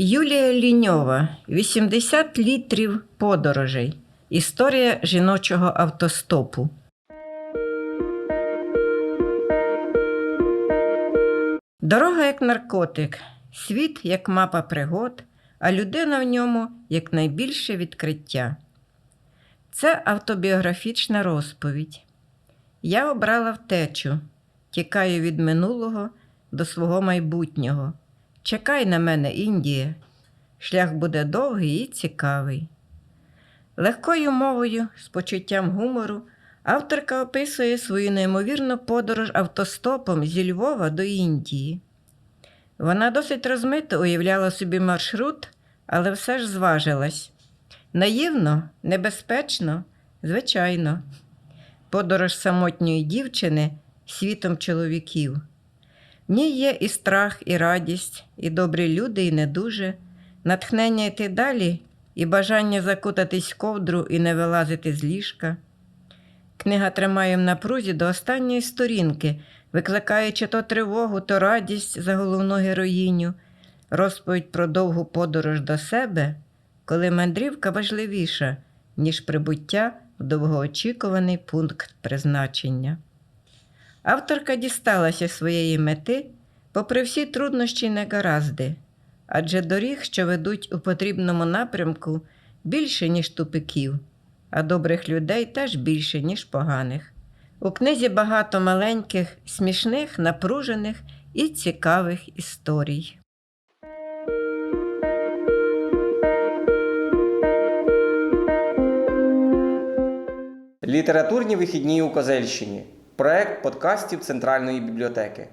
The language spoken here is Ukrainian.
Юлія Ліньова 80 літрів подорожей. Історія жіночого автостопу. Дорога як наркотик, світ як мапа пригод, а людина в ньому як найбільше відкриття. Це автобіографічна розповідь. Я обрала втечу, тікаю від минулого до свого майбутнього. Чекай на мене, Індія. Шлях буде довгий і цікавий. Легкою мовою, з почуттям гумору, авторка описує свою неймовірну подорож автостопом зі Львова до Індії. Вона досить розмито уявляла собі маршрут, але все ж зважилась. Наївно, небезпечно, звичайно. Подорож самотньої дівчини світом чоловіків. В ній є і страх, і радість, і добрі люди, і недуже, натхнення йти далі, і бажання закутатись в ковдру і не вилазити з ліжка. Книга тримає в напрузі до останньої сторінки, викликаючи то тривогу, то радість за головну героїню, розповідь про довгу подорож до себе, коли мандрівка важливіша, ніж прибуття в довгоочікуваний пункт призначення. Авторка дісталася своєї мети, попри всі труднощі й негаразди, адже доріг, що ведуть у потрібному напрямку, більше, ніж тупиків, а добрих людей теж більше, ніж поганих. У книзі багато маленьких, смішних, напружених і цікавих історій. Літературні вихідні у Козельщині. Проект подкастів Центральної бібліотеки.